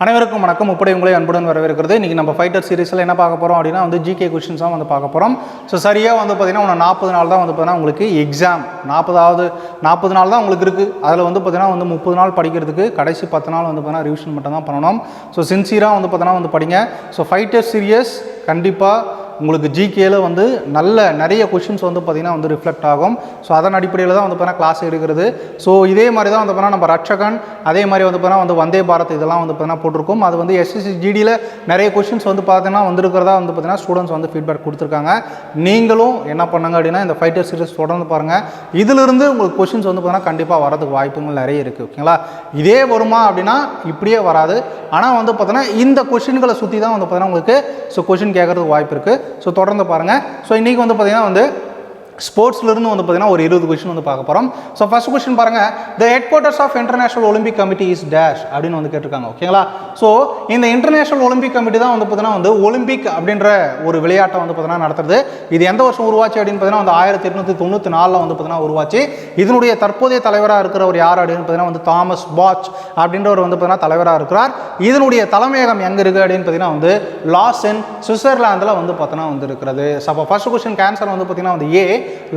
அனைவருக்கும் வணக்கம். முப்படை உங்களை அன்புடன் வரவேற்கிறது. இன்றைக்கி நம்ம ஃபைட்டர் சீரிஸில் என்ன பார்க்க போகிறோம் அப்படின்னா வந்து ஜிகே கொஷின்ஸ் தான் வந்து பார்க்க போகிறோம் ஸோ சரியாக வந்து பார்த்திங்கன்னா உன நாற்பது நாள் தான் வந்து பார்த்தீங்கன்னா உங்களுக்கு எக்ஸாம் நாற்பதாவது நாற்பது நாள் தான் உங்களுக்கு இருக்குது அதில் வந்து பார்த்தீங்கன்னா வந்து முப்பது நாள் படிக்கிறதுக்கு கடைசி பத்து நாள் வந்து பார்த்தீங்கன்னா ரிவிஷன் மட்டும் தான் பண்ணணும் ஸோ சின்சியராக வந்து பார்த்தீங்கன்னா வந்து படிங்க. ஸோ ஃபைட்டர் சீரியஸ் கண்டிப்பாக உங்களுக்கு ஜிகேல வந்து நல்ல நிறைய கொஷின்ஸ் வந்து பார்த்திங்கன்னா வந்து ரிஃப்ளெக்ட் ஆகும் ஸோ அதன் அடிப்படையில் தான் வந்து பார்த்தீங்கன்னா கிளாஸ் எடுக்கிறது ஸோ இதே மாதிரி தான் வந்து பார்த்தீங்கன்னா நம்ம ரட்சகன் அதே மாதிரி வந்து பார்த்தீங்கன்னா வந்து வந்தே பாரத் இதெல்லாம் வந்து பார்த்தீங்கன்னா போட்டிருக்கோம் அது வந்து எஸ்எஸ்சி ஜிடியில் நிறைய கொஷின்ஸ் வந்து பார்த்தீங்கன்னா வந்துருக்கிறதா வந்து பார்த்தீங்கன்னா ஸ்டூடெண்ட்ஸ் வந்து ஃபீட்பேக் கொடுத்துருக்காங்க நீங்களும் என்ன பண்ணுங்க அப்படின்னா இந்த ஃபைட்டர் சீரிஸ் தொடர்ந்து பாருங்கள் இதிலிருந்து உங்களுக்கு கொஷின்ஸ் வந்து பார்த்தீங்கன்னா கண்டிப்பாக வரதுக்கு வாய்ப்புகள் நிறைய இருக்குது ஓகேங்களா இதே வருமா அப்படின்னா இப்படியே வராது ஆனால் வந்து பார்த்தீங்கன்னா இந்த கொஷின்களை சுற்றி தான் வந்து பார்த்தீங்கன்னா உங்களுக்கு ஸோ கொஷின் கேட்கறதுக்கு வாய்ப்பு இருக்குது ஸோ தொடர்ந்து பாருங்கள் ஸோ இன்றைக்கி வந்து பார்த்திங்கன்னா வந்து ஸ்போர்ட்ஸ்லேருந்து வந்து பார்த்தீங்கன்னா ஒரு இருபது கொஷின் வந்து பார்க்க போகிறோம் ஸோ ஃபஸ்ட் கொஷின் பாருங்கள் the head quarters of international Olympic committee is dash அப்படின்னு வந்து கேட்டிருக்காங்க. ஓகேங்களா ஸோ இந்த இன்டர்நேஷனல் ஒலிம்பிக் கமிட்டி தான் வந்து பார்த்தீங்கன்னா வந்து ஒலிம்பிக் அப்படின்ற ஒரு விளையாட்டை வந்து பார்த்தீங்கன்னா நடத்துறது. இது எந்த வருஷம் உருவாச்சு அப்படின்னு பார்த்தீங்கன்னா வந்து ஆயிரத்தி எட்நூற்றி தொண்ணூற்றி நாலில் வந்து பார்த்தீங்கன்னா உருவாச்சு. இதனுடைய தற்போதைய தலைவராக இருக்கிறவர் யார் அப்படின்னு பார்த்தீங்கன்னா வந்து தாமஸ் பாச் அப்படின்றவர் வந்து பார்த்தீங்கன்னா தலைவராக இருக்கிறார். இதனுடைய தலைமையகம் எங்கே இருக்குது அப்படின்னு பார்த்தீங்கன்னா வந்து லாஸ் இன் சுவிட்சர்லாந்தில் வந்து பார்த்தீங்கன்னா வந்து இருக்கிறது. ஸோ அப்போ ஃபஸ்ட் கொஸ்டின் கேன்சர் வந்து பார்த்தீங்கன்னா வந்து ஏ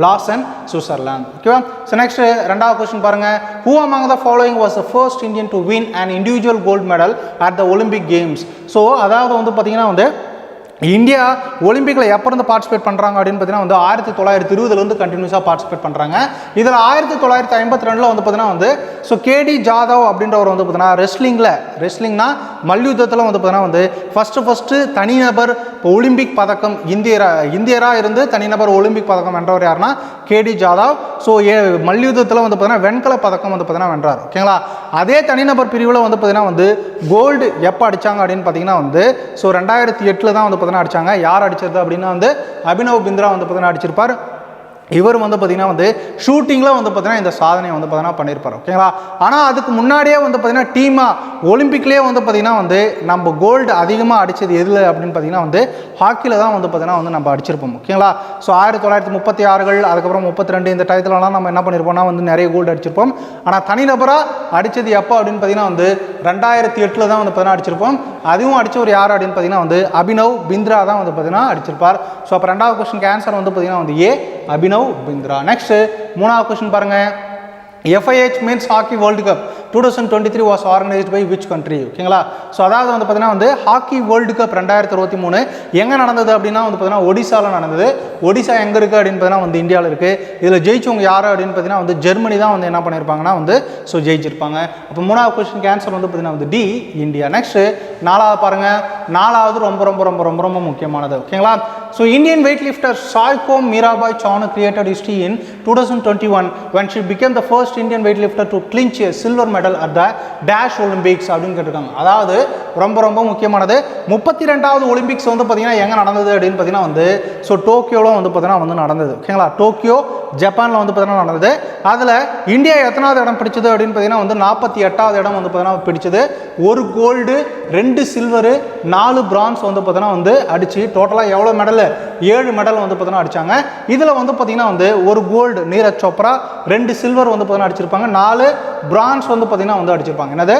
லாஸ் அண்ட் சுவிட்சர்லாந்து ஓகேவா ஸோ நெக்ஸ்ட் ரெண்டாவது கொஸ்டின் பாருங்க. Who among the following was the first Indian to win and individual gold medal at the Olympic games so அதாவது வந்து பார்த்தீங்கன்னா வந்து இந்தியா ஒலிம்பிக்கில் எப்போ இருந்து பார்ட்டிசிபேட் பண்ணுறாங்க அப்படின்னு பார்த்தீங்கன்னா வந்து ஆயிரத்தி தொள்ளாயிரத்தி இருபதுலேருந்து கண்டினியூஸாக பார்ட்டிசிபேட் பண்ணுறாங்க இதில் ஆயிரத்தி தொள்ளாயிரத்தி ஐம்பத்தி ரெண்டில் வந்து பார்த்தீங்கன்னா வந்து ஸோ கேடி ஜாதவ் அப்படின்றவர் வந்து பார்த்தீங்கன்னா ரெஸ்லிங்கில் ரெஸ்லிங்னா மல்யுத்தத்தில் வந்து பார்த்தீங்கன்னா வந்து ஃபஸ்ட்டு ஃபஸ்ட்டு தனிநபர் இப்போ ஒலிம்பிக் பதக்கம் இந்தியரா இந்தியராக இருந்து தனிநபர் ஒலிம்பிக் பதக்கம் வென்றவர் யாருன்னா கேடி ஜாதவ். ஸோ ஏ மல்யுத்தத்தில் வந்து பார்த்தீங்கன்னா வெண்கல பதக்கம் வந்து பார்த்தீங்கன்னா வென்றார். ஓகேங்களா அதே தனிநபர் பிரிவில் வந்து பார்த்தீங்கன்னா வந்து கோல்டு எப்போ அடித்தாங்க அப்படின்னு பார்த்தீங்கன்னா வந்து ஸோ ரெண்டாயிரத்தி எட்டில் தான் வந்து பார்த்தீங்கன்னா அடித்தாங்க யார் அடிச்சது அப்படின்னா வந்து அபினவ் பிந்திரா வந்து பார்த்தீங்கன்னா அடிச்சிருப்பார். இவர் வந்து பார்த்திங்கன்னா வந்து ஷூட்டிங்கில் வந்து பார்த்தீங்கன்னா இந்த சாதனையை வந்து பார்த்தீங்கன்னா பண்ணியிருப்பார் ஓகேங்களா ஆனால் அதுக்கு முன்னாடியே வந்து பார்த்திங்கன்னா டீமாக ஒலிம்பிக்லேயே வந்து பார்த்திங்கன்னா வந்து நம்ம கோல்டு அதிகமாக அடித்தது எதில் அப்படின்னு பார்த்தீங்கன்னா வந்து ஹாக்கியில் தான் வந்து பார்த்திங்கன்னா வந்து நம்ம அடிச்சிருப்போம் ஓகேங்களா ஸோ ஆயிரத்தி தொள்ளாயிரத்தி முப்பத்தி ஆறுகள் அதுக்கப்புறம் முப்பத்தி ரெண்டு இந்த டயத்துலலாம் நம்ம என்ன பண்ணியிருப்போம்னா வந்து நிறைய கோல்டு அடிச்சிருப்போம். ஆனால் தனிநபராக அடித்தது எப்போ அப்படின்னு பார்த்தீங்கன்னா வந்து ரெண்டாயிரத்தி எட்டில் தான் வந்து பார்த்தீங்கன்னா அடிச்சிருப்போம். அதுவும் அடித்தவர் யார் அப்படின்னு பார்த்தீங்கன்னா வந்து அபினவ் பிந்த்ரா தான் வந்து பார்த்தீங்கன்னா அடிச்சிருப்பார். ஸோ அப்போ ரெண்டாவது கொஸ்டின் ஆன்சர் வந்து பார்த்தீங்கன்னா வந்து ஏ அபினவ் பிந்த்ரா நெக்ஸ்ட் மூணாவது கொஸ்டின் பாருங்க. FIH means hockey world cup two thousand twenty three was organised by which country ஓகேங்களா? ஸோ அதாவது வந்து பார்த்தீங்கன்னா வந்து ஹாக்கி வேர்ல்டு கப் ரெண்டாயிரத்தி இருபத்தி மூணு எங்கே நடந்தது அப்படின்னா வந்து பார்த்தீங்கன்னா ஒடிசாவில் நடந்தது. ஒடிசா எங்கே இருக்குது அப்படின்னு பார்த்தீங்கன்னா வந்து இந்தியாவில் இருக்குது இதில் ஜெயிச்சவங்க யார் அப்படின்னு பார்த்தீங்கன்னா வந்து ஜெர்மனி தான் வந்து என்ன பண்ணியிருப்பாங்கன்னா வந்து ஸோ ஜெயிச்சிருப்பாங்க. அப்போ மூணாவது கொஸ்டின் கேன்சர் வந்து பார்த்தீங்கன்னா வந்து டி இந்தியா நெக்ஸ்ட் நாலாவது பாருங்கள் நாலாவது ரொம்ப ரொம்ப ரொம்ப ரொம்ப ரொம்ப முக்கியமானது. ஓகேங்களா so Indian weight lifter Saikhom Mirabai Chanu created history in two thousand twenty one when she became the first Indian weight lifter to clinch silver medal at the dash Olympics அப்படின்னு கேட்டிருக்காங்க. அதாவது ரொம்ப ரொம்ப முக்கியமானது. முப்பத்தி ரெண்டாவது ஒலிம்பிக்ஸ் வந்து பார்த்தீங்கன்னா எங்கே நடந்தது அப்படின்னு பார்த்தீங்கன்னா வந்து ஸோ டோக்கியோவில் வந்து பார்த்தீங்கன்னா வந்து நடந்தது. ஓகேங்களா டோக்கியோ ஜப்பானில் வந்து பார்த்தீங்கன்னா நடந்தது. அதில் இந்தியா எத்தனாவது இடம் பிடிச்சது அப்படின்னு பார்த்தீங்கன்னா வந்து நாற்பத்தி எட்டாவது இடம் வந்து பார்த்தீங்கன்னா பிடிச்சது. ஒரு கோல்டு ரெண்டு சில்வரு நாலு பிரான்ஸ் வந்து பார்த்தீங்கன்னா வந்து அடித்து டோட்டலாக எவ்வளோ மெடல் ஏழு மெடல் வந்து பார்த்தீங்கன்னா அடித்தாங்க இதில் வந்து பார்த்தீங்கன்னா வந்து ஒரு கோல்டு நீரஜ் சோப்ரா ரெண்டு சில்வர் வந்து பார்த்தீங்கன்னா அடிச்சிருப்பாங்க. நாலு பிரான்ஸ் வந்து பார்த்தீங்கன்னா வந்து அடிச்சிருப்பாங்க. என்னது?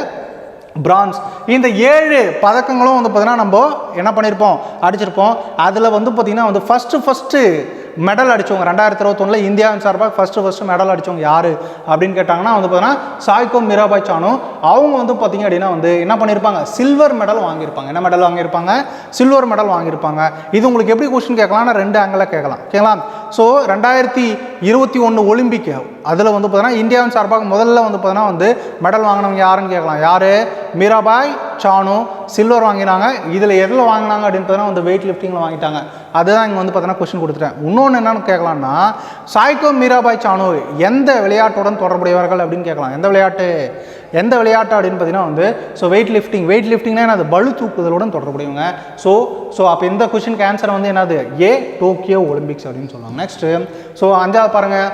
பிரான்ஸ் இந்த ஏழு பதக்கங்களும் வந்து பார்த்திங்கன்னா நம்ம என்ன பண்ணியிருப்போம் அடிச்சிருப்போம். அதில் வந்து பார்த்திங்கன்னா வந்து ஃபஸ்ட்டு ஃபஸ்ட்டு மெடல் அடித்தவங்க ரெண்டாயிரத்தி இருபத்தொன்னில் இந்தியாவின் சார்பாக ஃபஸ்ட்டு ஃபஸ்ட்டு மெடல் அடித்தவங்க யார்? அப்படின்னு கேட்டாங்கன்னா வந்து பார்த்தீங்கன்னா சாய்கோ மீராபாய் சானு. அவங்க வந்து பார்த்திங்க அப்படின்னா வந்து என்ன பண்ணியிருப்பாங்க சில்வர் மெடல் வாங்கியிருப்பாங்க. என்ன மெடல் வாங்கியிருப்பாங்க? சில்வர் மெடல் வாங்கியிருப்பாங்க. இது உங்களுக்கு எப்படி கொஸ்டின் கேட்கலாம்னா ரெண்டு ஆங்கிளில் கேட்கலாம். கேட்கலாம்? ஸோ ரெண்டாயிரத்தி இருபத்தி ஒன்று ஒலிம்பிக் அதில் வந்து பார்த்தீங்கன்னா இந்தியாவின் சார்பாக முதல்ல வந்து பார்த்தீங்கன்னா வந்து மெடல் வாங்கினவங்க யாருன்னு கேட்கலாம். யார்? மீராபாய் சானு சில்வர் வாங்கினாங்க. இதில் எதில் வாங்கினாங்க அப்படின்னு பார்த்தீங்கன்னா வந்து வெயிட் லிஃப்டிங்கில் வாங்கிட்டாங்க. அதுதான் இங்கே வந்து பார்த்தீங்கன்னா கொஸ்டின் கொடுத்துட்டேன். இன்னொன்று என்னென்னு கேட்கலாம்னா சாய்கோ மீராபாய் சானு எந்த விளையாட்டுடன் தொடர்புடையவர்கள் அப்படின்னு கேட்கலாம். எந்த விளையாட்டு? எந்த விளையாட்டு அப்படின்னு பார்த்தீங்கன்னா வந்து ஸோ வெயிட் லிஃப்டிங் வெயிட் லிஃப்டிங்னா என்னது? பளு தூக்குதலுடன் தொடர்புடையவங்க. ஸோ ஸோ அப்போ இந்த கொஸ்டினுக்கு ஆன்சர் வந்து என்னது? ஏ டோக்கியோ ஒலிம்பிக்ஸ் அப்படின்னு சொல்லுவாங்க. நெக்ஸ்ட்டு ஸோ அஞ்சாவது பாருங்கள்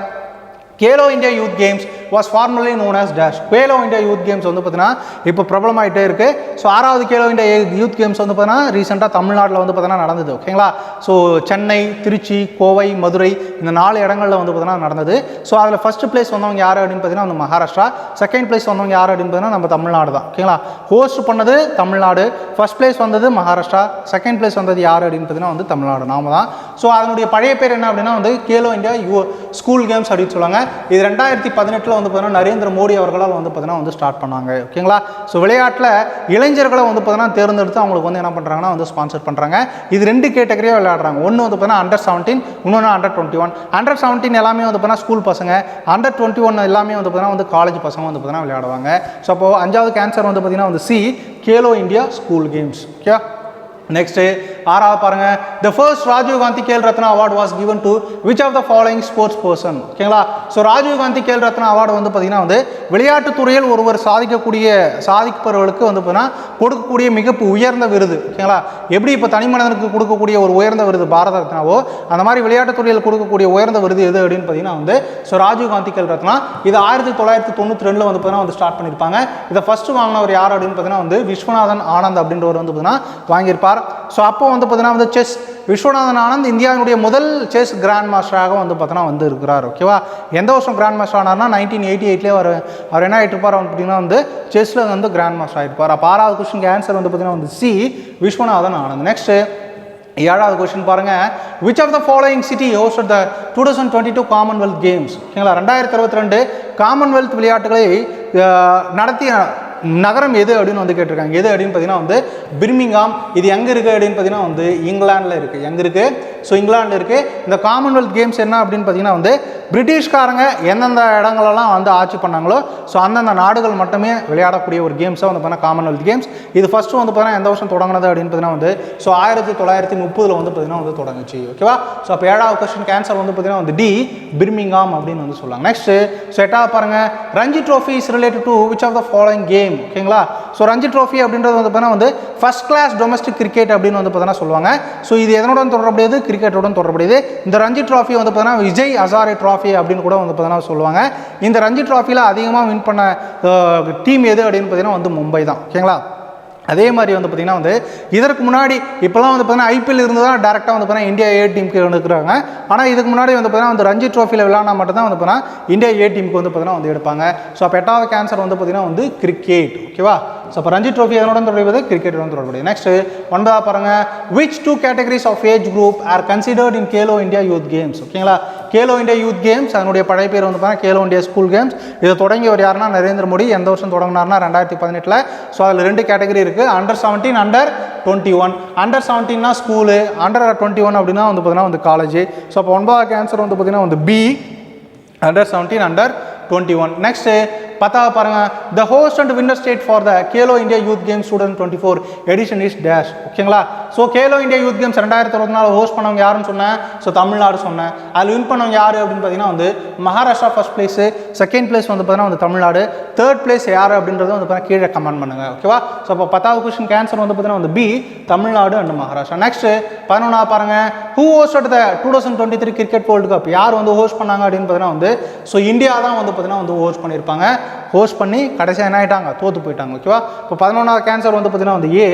Khelo India youth games was formally known as dash Khelo India youth games வந்து பார்த்தீங்கன்னா இப்போ பிரபலமாயிட்டே இருக்கு. ஸோ ஆறாவது கேலோ இந்தியா யூத் கேம்ஸ் வந்து பார்த்தீங்கன்னா ரீசெண்டாக தமிழ்நாட்டில் வந்து பார்த்தீங்கன்னா நடந்தது ஓகேங்களா ஸோ சென்னை திருச்சி கோவை மதுரை இந்த நாலு இடங்களில் வந்து பார்த்தீங்கன்னா நடந்தது. ஸோ அதில் ஃபர்ஸ்ட் பிளேஸ் வந்தவங்க யார் அப்படின்னு பார்த்தீங்கன்னா வந்து மகாராஷ்டிரா. செகண்ட் பிளேஸ் வந்தவங்க யார் அப்படின்னு பார்த்தீங்கன்னா நம்ம தமிழ்நாடு தான் ஓகேங்களா ஹோஸ்ட் பண்ணது தமிழ்நாடு. ஃபர்ஸ்ட் பிளேஸ் வந்தது மகாராஷ்டிரா. செகண்ட் பிளேஸ் வந்தது யார் அப்படின்னு பார்த்தீங்கன்னா வந்து தமிழ்நாடு. நாம தான். ஸோ அதனுடைய பழைய பேர் என்ன அப்படின்னா வந்து Khelo India you school games அப்படின்னு சொல்லுவாங்க. இது ரெண்டாயிரத்தி பதினெட்டில் வந்து பார்த்தீங்கன்னா நரேந்திர மோடி அவர்களால் வந்து பார்த்தீங்கன்னா வந்து ஸ்டார்ட் பண்ணாங்க. ஓகேங்களா ஸோ விளையாட்டில் இளைஞர்களை வந்து பார்த்தீங்கன்னா தேர்ந்தெடுத்து அவங்களுக்கு வந்து என்ன பண்ணுறாங்கன்னா வந்து ஸ்பான்சர் பண்ணுறாங்க இது ரெண்டு கேட்டகரியாக விளையாடுறாங்க. ஒன்று வந்து பார்த்தீங்கன்னா அண்டர் செவன்டீன் இன்னொன்று under twenty one under seventeen எல்லாமே வந்து பார்த்தீங்கன்னா ஸ்கூல் பசங்க. அண்டர் டுவெண்ட்டி ஒன் எல்லாமே வந்து பார்த்தீங்கன்னா வந்து காலேஜ் பசங்க வந்து பார்த்தீங்கன்னா விளையாடுவாங்க. ஸோ அப்போது அஞ்சாவது கேன்சர் வந்து பார்த்தீங்கன்னா வந்து C Khelo India school games okay next ஆறாவது பாருங்கள் the first Rajiv Gandhi Khel Ratna award was given to which of the following sports person ஓகேங்களா ஸோ ராஜீவ் காந்தி கேல் ரத்னா அவார்டு வந்து பார்த்தீங்கன்னா வந்து விளையாட்டுத்துறையில் ஒருவர் சாதிக்கக்கூடிய சாதிப்பவர்களுக்கு வந்து பார்த்தீங்கன்னா கொடுக்கக்கூடிய மிக உயர்ந்த விருது. ஓகேங்களா எப்படி இப்போ தனி மனிதனுக்கு கொடுக்கக்கூடிய ஒரு உயர்ந்த விருது பாரத ரத்னாவோ அந்த மாதிரி விளையாட்டுத்துறையில் கொடுக்கக்கூடிய உயர்ந்த விருது எது அப்படின்னு பார்த்தீங்கன்னா வந்து ஸோ ராஜீவ் காந்தி கேல் ரத்னா இது ஆயிரத்தி தொள்ளாயிரத்தி தொண்ணூற்றி ரெண்டில் வந்து பார்த்தீங்கன்னா வந்து ஸ்டார்ட் பண்ணியிருப்பாங்க இதை ஃபஸ்ட்டு வாங்கினவர் யார் அப்படின்னு பார்த்தீங்கன்னா வந்து விஸ்வநாதன் ஆனந்த் அப்படின்றவர் வந்து பார்த்தீங்கன்னா வாங்கியிருப்பார். ஸோ அப்போ வந்து பார்த்தீங்கன்னா வந்து செஸ் விஸ்வநாதன் ஆனந்த் இந்தியாவினுடைய முதல் செஸ் கிராண்ட் மாஸ்டராக வந்து பார்த்தீங்கன்னா வந்து இருக்கிறார் ஓகேவா எந்த வருஷம் கிராண்ட் மாஸ்டர் ஆனார்னா நைன்டீன் எயிட்டி எயிட்லேயே அவர் அவர் என்ன ஆகிட்டு இருப்பார் அப்படின்னா வந்து செஸ்ஸில் வந்து கிராண்ட் மாஸ்டர் ஆகிருப்பார் அப்போ ஆறாவது கொஸ்டின் ஆன்சர் வந்து பார்த்தீங்கன்னா வந்து சி விஸ்வநாதன் ஆனந்த். நெக்ஸ்ட்டு ஏழாவது கொஸ்டின் பாருங்க. Which of the following city host the two thousand twenty two commonwealth games ஓகேங்களா ரெண்டாயிரத்தி இருபத்தி ரெண்டு காமன்வெல்த் விளையாட்டுகளை நடத்திய நகரம் எது அப்படின்னு வந்து கேட்டிருக்காங்க. எது அப்படின்னு பார்த்தீங்கன்னா வந்து பிர்மிங்காம் இது எங்கே இருக்குது அப்படின்னு பார்த்தீங்கன்னா வந்து இங்கிலாந்தில் இருக்குது எங்கே இருக்குது ஸோ இங்கிலாந்து இருக்குது இந்த காமன்வெல்த் கேம்ஸ் என்ன அப்படின்னு பார்த்தீங்கன்னா வந்து பிரிட்டிஷ்காரங்க எந்தெந்த இடங்களெல்லாம் வந்து ஆட்சி பண்ணாங்களோ ஸோ அந்தந்த நாடுகள் மட்டுமே விளையாடக்கூடிய ஒரு கேம்ஸாக வந்து பார்த்தீங்கன்னா காமன்வெல்த் கேம்ஸ் இது ஃபஸ்ட்டு வந்து பார்த்தீங்கன்னா எந்த வருஷம் தொடங்கினது அப்படின்னு பார்த்தீங்கன்னா வந்து ஸோ ஆயிரத்தி தொள்ளாயிரத்தி முப்பதில் வந்து பார்த்தீங்கன்னா வந்து தொடங்குச்சு ஓகேவா ஸோ அப்போ ஏழாவது கொஸ்டின் கேன்சர் வந்து பார்த்தீங்கன்னா வந்து டி பிர்மிங்காம் அப்படின்னு வந்து சொல்லுவாங்க நெக்ஸ்ட் ஸோ எட்டாவது பாருங்க. Ranji trophy is related to which of the following game ஓகேங்களா ஸோ ரஞ்சி ட்ரோஃபி அப்படின்றது வந்து பார்த்தீங்கன்னா வந்து ஃபஸ்ட் கிளாஸ் டொமஸ்டிக் கிரிக்கெட் அப்படின்னு வந்து பார்த்தீங்கன்னா சொல்லுவாங்க. ஸோ இது எதனுடன் தொடர்புடையது? கிரிக்கெட்டுடன் தொடர்புடையது. இந்த ரஞ்சி ட்ராஃபி வந்து பார்த்தீங்கன்னா விஜய் அசாரே ட்ராஃபி அப்படின்னு கூட வந்து பார்த்தீங்கன்னா சொல்லுவாங்க. இந்த ரஞ்சி ட்ராஃபியில் அதிகமாக வின் பண்ண டீம் எது அப்படின்னு பார்த்தீங்கன்னா வந்து மும்பை தான். ஓகேங்களா? அதே மாதிரி வந்து பார்த்திங்கன்னா வந்து இதற்கு முன்னாடி இப்போலாம் வந்து பார்த்தீங்கன்னா ஐபிஎல் இருந்து தான் டேரெக்டாக வந்து பார்த்தீங்கன்னா இந்தியா ஏ டீமுக்கு எடுக்கிறாங்க ஆனால் இதுக்கு முன்னாடி வந்து பார்த்தீங்கன்னா வந்து ரஞ்சி ட்ரோஃபியில் விளையாடினா மட்டும்தான் வந்து பார்த்தீங்கன்னா இந்தியா ஏ டீமுக்கு வந்து பார்த்திங்கன்னா வந்து எடுப்பாங்க. ஸோ அப்போ எட்டாவது கேன்சர் வந்து பார்த்தீங்கன்னா வந்து கிரிக்கெட் ஓகேவா ஸோ அப்போ ரஞ்சி ட்ரோஃபி எதனுடன் தொடர்புது? கிரிக்கெட்டுடன் தொடர்புடைய நெக்ஸ்ட் ஒன்பதாக பாருங்க. Which two categories of age group are considered in Khelo India youth games ஓகேங்களா கேலோ இந்தியா யூத் கேம்ஸ் அதனுடைய பழைய பேர் வந்து பார்த்தீங்கன்னா கேலோ இந்தியா ஸ்கூல் கேம்ஸ் இதை தொடங்கியவர் யாருன்னா நரேந்திர மோடி. எந்த வருஷம் தொடங்கினார்னா ரெண்டாயிரத்தி பதினெட்டில். ஸோ அதில் ரெண்டு கேட்டகரி இருக்குது under seventeen under twenty one under செவன்டீன்னா ஸ்கூலு அண்டர் டுவெண்ட்டி ஒன் அப்படின்னா வந்து பார்த்தீங்கன்னா வந்து காலேஜ் ஸோ அப்போ ஒன்பதாவது கேன்சர் வந்து பார்த்தீங்கன்னா வந்து B under seventeen under twenty one next பத்தாவது பாருங்க the host and winner state for the Khelo India youth games student twenty four edition is dash ஓகேங்களா so Khelo India youth games ரெண்டாயிரத்தி இருபத்தி நாலு ஹோஸ்ட் பண்ணவங்க யாருன்னு சொன்னேன். ஸோ தமிழ்நாடு சொன்னேன். அதில் வின் பண்ணவங்க யார் அப்படின்னு பார்த்தீங்கன்னா வந்து Maharashtra first place second place வந்து பார்த்தீங்கன்னா வந்து தமிழ்நாடு. தேர்ட் பிளேஸ் யார் அப்படின்றத வந்து பார்த்தீங்கன்னா கீழே கமெண்ட் பண்ணுங்க. ஓகேவா ஸோ அப்போ பத்தாவது கொஸ்டின் கேன்சர் வந்து பார்த்தீங்கன்னா வந்து B Tamil Nadu and Maharashtra. Next பதினொன்றா பாருங்க who host the two thousand twenty three cricket world cup யார் வந்து ஹோஸ்ட் பண்ணாங்க அப்படின்னு பார்த்தீங்கன்னா வந்து ஸோ இந்தியா தான் வந்து பார்த்தீங்கன்னா வந்து ஹோஸ்ட் பண்ணியிருப்பாங்க ஹோஸ்ட் பண்ணி கடைசியாக என்ன ஆயிட்டாங்க? தோற்று போயிட்டாங்க ஓகேவா இப்போ பதினொன்றாவது கேன்சர் வந்து பார்த்தீங்கன்னா வந்து ஏ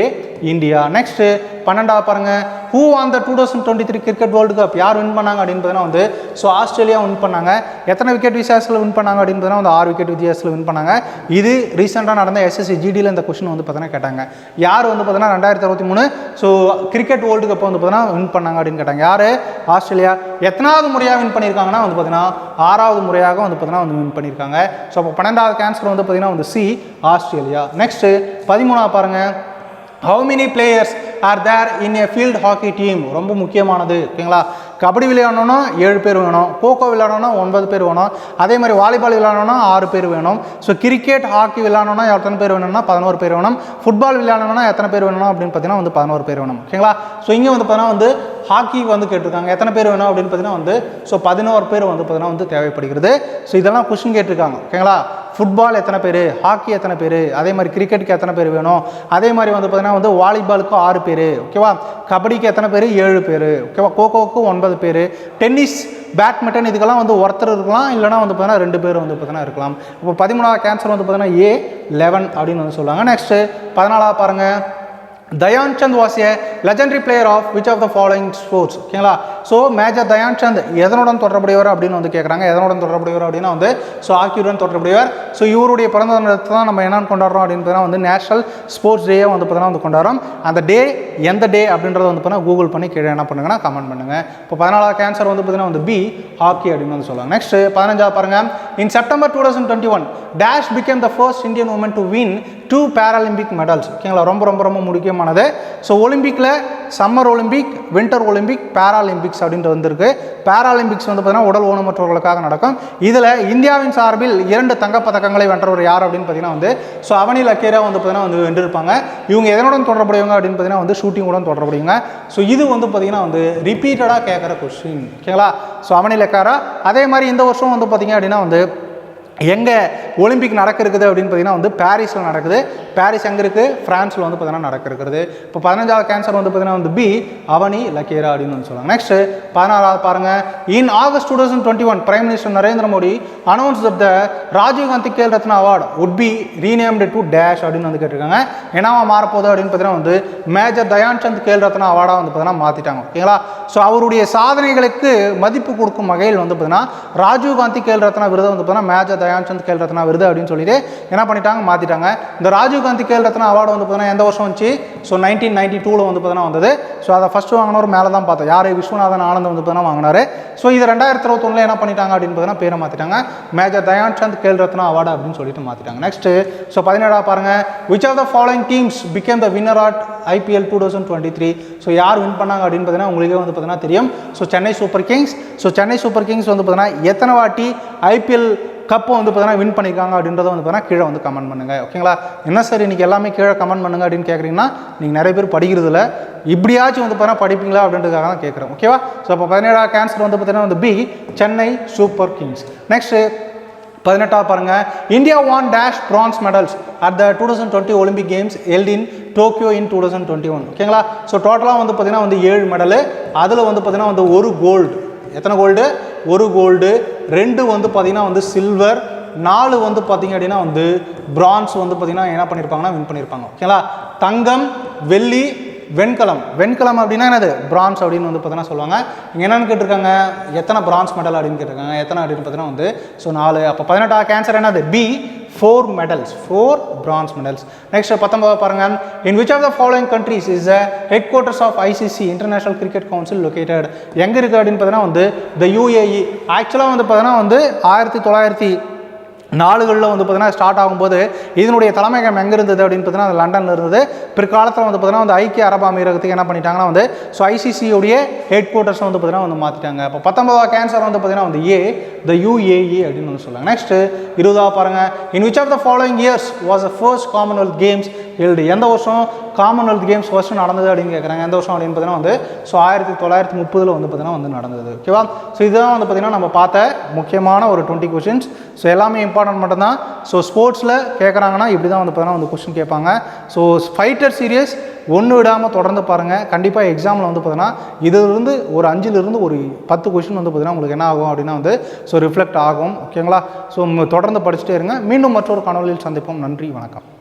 இந்தியா நெக்ஸ்ட்டு பன்னெண்டாவது பாருங்க. Who won the two thousand twenty three cricket world cup யார் வின் பண்ணாங்க அப்படின்னு பார்த்தீங்கன்னா வந்து ஸோ ஆஸ்திரேலியா வின் பண்ணாங்க. எத்தனை விக்கெட் வித்தியாசத்தில் வின் பண்ணாங்க அப்படின்னு பார்த்தீங்கன்னா வந்து ஆறு விக்கெட் வித்தியாசத்தில் வின் பண்ணாங்க. இது ரீசெண்டாக நடந்த எஸ்எஸ்சி ஜிடியில் இந்த கொஷின் வந்து பார்த்தீங்கன்னா கேட்டாங்க. யார் வந்து பார்த்தீங்கன்னா ரெண்டாயிரத்தி அறுபத்தி மூணு ஸோ கிரிக்கெட் வேர்ல்டு கப் வந்து பார்த்தீங்கன்னா வின் பண்ணாங்க அப்படின்னு கேட்டாங்க. யார்? ஆஸ்திரேலியா. எத்தனாவது முறையாக வின் பண்ணியிருக்காங்கன்னா வந்து பார்த்தீங்கன்னா ஆறாவது முறையாக வந்து பார்த்தீங்கன்னா வந்து வின் பண்ணியிருக்காங்க. ஸோ அப்போ பன்னெண்டாவது கேன்சர் வந்து பார்த்தீங்கன்னா வந்து சி ஆஸ்திரேலியா நெக்ஸ்ட்டு பதிமூணாவது பாருங்கள் how many players are there in a field hockey team ரொம்ப முக்கியமானது ஓகேங்களா? கபடி விளையாடணும்னா ஏழு பேர் வேணும் கோகோ விளையாடணும்னா ஒன்பது பேர் வேணும் அதே மாதிரி வாலிபால் விளையாடணும்னா ஆறு பேர் வேணும். ஸோ கிரிக்கெட் ஹாக்கி விளையாடணும்னா எத்தனை பேர் வேணும்னா பதினோரு பேர் வேணும். ஃபுட்பால் விளையாடணும்னா எத்தனை பேர் வேணும் அப்படின்னு பார்த்தீங்கன்னா வந்து பதினோரு பேர் வேணும். ஓகேங்களா? ஸோ இங்கே வந்து பார்த்தீங்கன்னா வந்து ஹாக்கி வந்து கேட்டிருக்காங்க. எத்தனை பேர் வேணும் அப்படின்னு பார்த்தீங்கன்னா வந்து ஸோ பதினோரு பேர் வந்து பார்த்தீங்கன்னா வந்து தேவைப்படுகிறது. ஸோ இதெல்லாம் கொஸ்டின் கேட்டிருக்காங்க. ஓகேங்களா? ஃபுட்பால் எத்தனை பேர்? ஹாக்கி எத்தனை பேர்? அதே மாதிரி கிரிக்கெட்டுக்கு எத்தனை பேர் வேணும்? அதே மாதிரி வந்து பார்த்திங்கன்னா வந்து வாலிபாலுக்கு ஆறு பேர். ஓகேவா கபடிக்கு எத்தனை பேர்? ஏழு பேர். ஓகேவா கோகோவுக்கு ஒன்பது பேர். டென்னிஸ் பேட்மிண்டன் இதுக்கெல்லாம் வந்து ஒருத்தர் இருக்கலாம். இல்லைனா வந்து பார்த்தீங்கன்னா ரெண்டு பேர் வந்து பார்த்தீங்கன்னா இருக்கலாம். இப்போ பதிமூணாவது கேன்சர் வந்து பார்த்தீங்கன்னா ஏ லெவன் அப்படின்னு வந்து சொல்லுவாங்க. நெக்ஸ்ட்டு பதினாலாவது பாருங்கள் Dhyan Chand was a legendary player of which of the following sports ஓகேங்களா ஸோ மேஜர் தயான் சந்த் எதனுடன் தொடர்புடையவர் அப்படின்னு வந்து கேட்குறாங்க எதனுடன் தொடர்புடையவர் அப்படின்னா வந்து ஸோ ஹாக்கியுடன் தொடர்புடையவர். ஸோ இவருடைய பிறந்த தினத்தை தான் நம்ம என்னென்னு கொண்டாடுறோம் அப்படின்னு பார்த்தீங்கன்னா வந்து நேஷனல் ஸ்போர்ட்ஸ் டேயை வந்து பார்த்தீங்கன்னா வந்து கொண்டாடுறோம். அந்த டே எந்த டே அப்படின்றத வந்து பார்த்தீங்கன்னா கூகுள் பண்ணி கீழே என்ன பண்ணுங்கன்னா கமெண்ட் பண்ணுங்கள் இப்போ பதினாலாவது கேன்சர் வந்து பார்த்தீங்கன்னா வந்து பி ஹாக்கி அப்படின்னு வந்து சொல்லுவாங்க. நெக்ஸ்ட் பதினஞ்சாவது பாருங்கள் in September two thousand twenty one dash became the first Indian woman to win two Paralympic medals ஓகேங்களா? ரொம்ப ரொம்ப ரொம்ப முக்கியமானது. ஸோ ஒலிம்பிக்கில் summer Olympic winter Olympic Paralympics அப்படின்ட்டு வந்திருக்கு. பேராலிம்பிக்ஸ் வந்து பார்த்தீங்கன்னா உடல் ஊனமற்றவர்களுக்காக நடக்கும். இதில் இந்தியாவின் சார்பில் இரண்டு தங்கப்பதக்கங்களை வென்றவர் யார் அப்படின்னு பார்த்தீங்கன்னா வந்து ஸோ அவனி லக்கேரா வந்து பார்த்தீங்கன்னா வந்து வென்றிருப்பாங்க. இவங்க எதனுடன் தொடர்புடையவங்க அப்படின்னு பார்த்தீங்கன்னா வந்து ஷூட்டிங்குடன் தொடர்புடையவங்க. ஸோ இது வந்து பார்த்தீங்கன்னா வந்து ரிப்பீட்டடாக கேட்குற கொஸ்டின் ஓகேங்களா? ஸோ அவனி லக்காரா. அதே மாதிரி இந்த வருஷம் வந்து பார்த்தீங்க அப்படின்னா வந்து எங்கே ஒலிம்பிக் நடக்கிறது அப்படின்னு பார்த்தீங்கன்னா வந்து பாரிஸில் நடக்குது. பாரிஸ் எங்கே இருக்குது ஃப்ரான்ஸில் வந்து பார்த்தீங்கன்னா நடக்கிறது இப்போ பதினஞ்சாவது கேன்சர் வந்து பார்த்தீங்கன்னா வந்து பி அவனி லக்கேரா அப்படின்னு வந்து சொல்லுவாங்க. நெக்ஸ்ட் பதினாறாவது பாருங்கள் in August two thousand twenty one prime minister Narendra Modi announce that the Rajiv Gandhi Khel Ratna award would be renamed to dash அப்படின்னு வந்து கேட்டிருக்காங்க. என்னவா மாறப்போகுது அப்படின்னு பார்த்தீங்கன்னா வந்து மேஜர் தயான் சந்த் கேல் ரத்னா அவார்டாக வந்து பார்த்தீங்கன்னா மாற்றிட்டாங்க ஓகேங்களா? ஸோ அவருடைய சாதனைகளுக்கு மதிப்பு கொடுக்கும் வகையில் வந்து பார்த்தீங்கன்னா ராஜீவ் காந்தி கேல் ரத்னா விருதை வந்து பார்த்தீங்கன்னா மேஜர் தயான்சந்த் கேல் ரத்னா விருது அப்படின்னு சொல்லிட்டு என்ன பண்ணிட்டாங்க? மாற்றிட்டாங்க இந்த ராஜீவ் காந்தி கேல் ரத்னா அவார்டு வந்து பார்த்தீங்கன்னா எந்த வருஷம் வந்துச்சு? ஸோ நைன்டீன் நைன்டி டூவில் வந்து பார்த்தீங்கன்னா வந்தது. ஸோ அதை ஃபஸ்ட்டு வாங்கினவர் மேலே தான் பார்த்தோம். யார்? விஸ்வநாதன் ஆனந்த் வந்து பார்த்தீங்கன்னா வாங்கினாரு. ஸோ இது ரெண்டாயிரத்தி இருபத்தொன்னில் என்ன பண்ணிட்டாங்க அப்படின்னு பார்த்தீங்கன்னா பேரை மாற்றிட்டாங்க மேஜர் தயான்சந்த் கேல் ரத்னா அவார்டு அப்படின்னு சொல்லிட்டு மாற்றிட்டாங்க நெக்ஸ்ட் ஸோ பதினேழா பாருங்க. Which of the following teams became the winner at IPL two thousand twenty three so யார் வின் பண்ணாங்க அப்படின்னு பார்த்தீங்கன்னா உங்களுக்கே வந்து பார்த்தீங்கன்னா தெரியும். So Chennai super kings. So Chennai super kings வந்து பார்த்தீங்கன்னா எத்தனை வாட்டி ஐபிஎல் கப்பை வந்து பார்த்தீங்கன்னா வின் பண்ணியிருக்காங்க அப்படின்றத வந்து பார்த்தீங்கன்னா கீழே வந்து கமெண்ட் பண்ணுங்கள் ஓகேங்களா என்ன சார் இன்றைக்கி எல்லாமே கீழே கமெண்ட் பண்ணுங்க அப்படின்னு கேட்குறீங்கன்னா நீங்கள் நிறைய பேர் படிக்கிறதில்ல. இப்படியாச்சும் வந்து பார்த்தீங்கன்னா படிப்பீங்களா அப்படின்றதுக்காக தான் கேட்குறேன் ஓகேவா ஸோ இப்போ பதினேழாவது கேன்சர் வந்து பார்த்தீங்கன்னா வந்து B Chennai super kings next பதினெட்டாவது பாருங்கள் India won dash bronze medals at the two thousand twenty Olympic games held in Tokyo in two thousand twenty one ஓகேங்களா ஸோ டோட்டலாக வந்து பார்த்தீங்கன்னா வந்து ஏழு மெடலு அதில் வந்து பார்த்தீங்கன்னா வந்து ஒரு கோல்டு எத்தனை கோல்டு ஒரு கோல்டு ரெண்டு வந்து பார்த்தீங்கன்னா வந்து சில்வர் நாலு வந்து பார்த்தீங்க அப்படின்னா வந்து பிரான்ஸ் வந்து பார்த்தீங்கன்னா என்ன பண்ணியிருப்பாங்கன்னா வின் பண்ணியிருப்பாங்க ஓகேங்களா தங்கம் வெள்ளி வெண்கலம். வெண்கலம் அப்படின்னா என்னது? பிரான்ஸ் அப்படின்னு வந்து பார்த்தீங்கன்னா சொல்லுவாங்க. இங்கே என்னென்னு கேட்டிருக்காங்க? எத்தனை பிரான்ஸ் மெடல் அப்படின்னு கேட்டிருக்காங்க. எத்தனை அப்படின்னு பார்த்தீங்கன்னா வந்து ஸோ நாலு. அப்போ பதினெட்டாவது கேன்சர் என்னது? B four medals four bronze medals next பத்தொன்பது பாருங்க. In which of the following countries is a head quarters of ICC international cricket council located எங்கே இருக்குது அப்படின்னு பார்த்தீங்கன்னா வந்து த யூஏஇ ஆக்சுவலாக வந்து பார்த்தீங்கன்னா வந்து ஆயிரத்தி தொள்ளாயிரத்தி நாடுகளில் வந்து பார்த்திங்கன்னா ஸ்டார்ட் ஆகும்போது இதனுடைய தலைமையகம் எங்கே இருந்தது அப்படின்னு பார்த்தீங்கன்னா அது லண்டனில் இருந்தது. பிற்காலத்தில் வந்து பார்த்தீங்கன்னா வந்து ஐக்கிய அரபு அமீரகத்துக்கு என்ன பண்ணிட்டாங்கன்னா வந்து ஸோ ஐசிசியுடைய ஹெட் குவார்ட்டர்ஸ் வந்து பார்த்திங்கன்னா வந்து மாற்றிட்டாங்க இப்போ பத்தொன்பதாவது கேன்சர் வந்து பார்த்தீங்கன்னா வந்து ஏ த யூஏஇ அப்படின்னு வந்து சொல்லுவாங்க. நெக்ஸ்ட்டு இருபதாக பாருங்க. In which of the following years was the first commonwealth games held எந்த வருஷம்? காமன்வெல்த் கேம்ஸ் ஃபர்ஸ்ட் நடந்தது அப்படின்னு கேட்குறாங்க எந்த வருஷம் அப்படின்னு பார்த்தீங்கன்னா வந்து ஸோ ஆயிரத்தி தொள்ளாயிரத்தி முப்பதில் வந்து பார்த்தீங்கன்னா வந்து நடந்தது. ஓகேவா ஸோ இதுதான் வந்து பார்த்தீங்கன்னா நம்ம பார்த்த முக்கியமான ஒரு டுவெண்ட்டி கொஷின்ஸ் ஸோ எல்லாமே இம்பார்ட்டன்ட் மட்டும்தான். ஸோ ஸ்போர்ட்ஸில் கேட்குறாங்கன்னா இப்படி தான் வந்து பார்த்தீங்கன்னா வந்து கொஷின் கேட்பாங்க. ஸோ ஃபைட்டர் சீரியஸ் ஒன்று விடாமல் தொடர்ந்து பாருங்கள் கண்டிப்பாக எக்ஸாமில் வந்து பார்த்தீங்கன்னா இதிலிருந்து ஒரு அஞ்சிலிருந்து ஒரு பத்து கொஷின் வந்து பார்த்தீங்கன்னா உங்களுக்கு என்ன ஆகும் அப்படின்னா வந்து ஸோ ரிஃப்ளெக்ட் ஆகும். ஓகேங்களா ஸோ தொடர்ந்து படிச்சுட்டே இருங்க. மீண்டும் மற்றொரு காணொலியில் சந்திப்போம். நன்றி வணக்கம்.